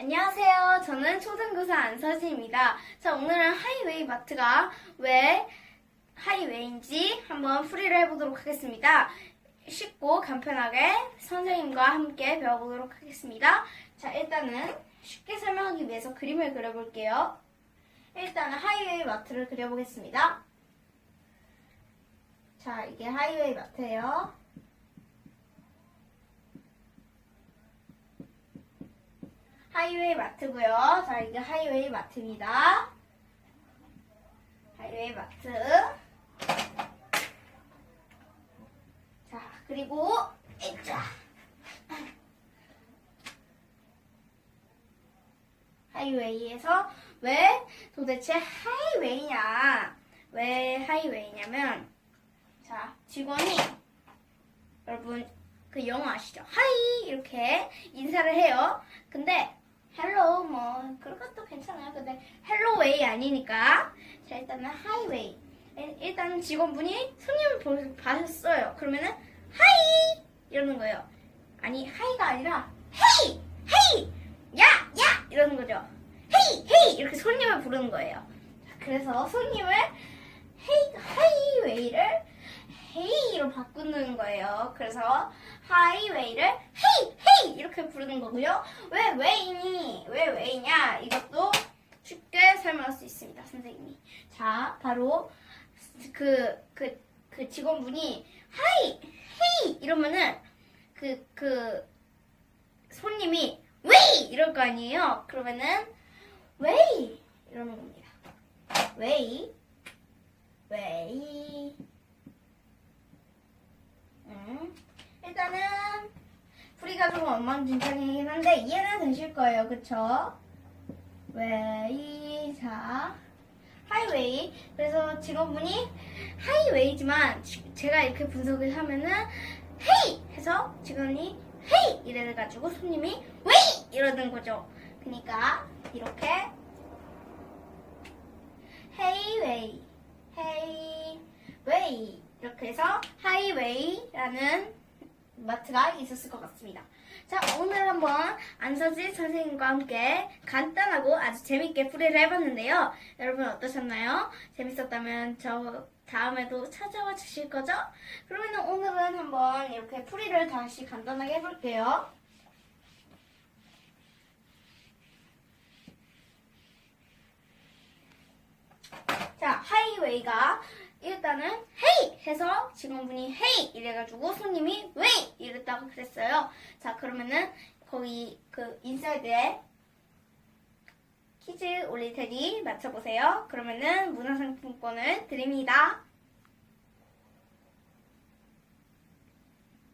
안녕하세요. 저는 초등교사 안서진입니다. 자, 오늘은 하이웨이 마트가 왜 하이웨이인지 한번 풀이를 해보도록 하겠습니다. 쉽고 간편하게 선생님과 함께 배워보도록 하겠습니다. 자, 일단은 쉽게 설명하기 위해서 그림을 그려볼게요. 일단은 하이웨이 마트를 그려보겠습니다. 자, 이게 하이웨이 마트예요. 하이웨이 마트고요. 자, 이게 하이웨이 마트입니다. 하이웨이 마트. 자, 그리고 이자 하이웨이에서 왜 도대체 하이웨이냐? 왜 하이웨이냐면 자, 직원이 여러분 그 영어 아시죠? 하이 이렇게 인사를 해요. 근데 헬로 뭐 그런 것도 괜찮아요. 근데 헬로웨이 아니니까 자 일단은 하이웨이 일- 일단은 직원분이 손님을 보- 봤어요. 그러면은 하이 이러는 거예요. 아니 하이가 아니라 헤이 헤이 야야 이러는 거죠. 헤이 헤이 이렇게 손님을 부르는 거예요. 자, 그래서 손님을 헤이 하이웨이를 헤이로 바꾸는 거예요. 그래서 하이웨이를 헤이 이렇게 부르는 거고요. 왜 웨이니? 왜 웨이냐? 이것도 쉽게 설명할 수 있습니다, 선생님이. 자, 바로 그 그 그 직원분이 하이! 헤이! 이러면은 그 그 손님이 웨이! 이럴 거 아니에요. 그러면은 웨이! 이러는 겁니다. 웨이! 웨이 음, 일단은 풀이가 좀 엉망진창이긴 한데 이해는 되실 거예요, 그쵸? 웨이 자 하이웨이. 그래서 직원분이 하이웨이지만 지- 제가 이렇게 분석을 하면은 헤이! 해서 직원이 헤이! 이래가지고 손님이 웨이! 이러는 거죠. 그러니까 이렇게 헤이웨이 헤이웨이. 이렇게 해서 하이웨이라는 마트가 있었을 것 같습니다. 자, 오늘 한번 안서지 선생님과 함께 간단하고 아주 재밌게 풀이를 해봤는데요. 여러분 어떠셨나요? 재밌었다면 저 다음에도 찾아와 주실 거죠? 그러면 오늘은 한번 이렇게 풀이를 다시 간단하게 해볼게요. 자, 하이웨이가 일단은 해서 직원분이 헤이 이래가지고 손님이 웨이 이랬다고 그랬어요. 자, 그러면은 거기 그 인사이드에 퀴즈 올릴 테니 맞춰보세요. 그러면은 문화상품권을 드립니다.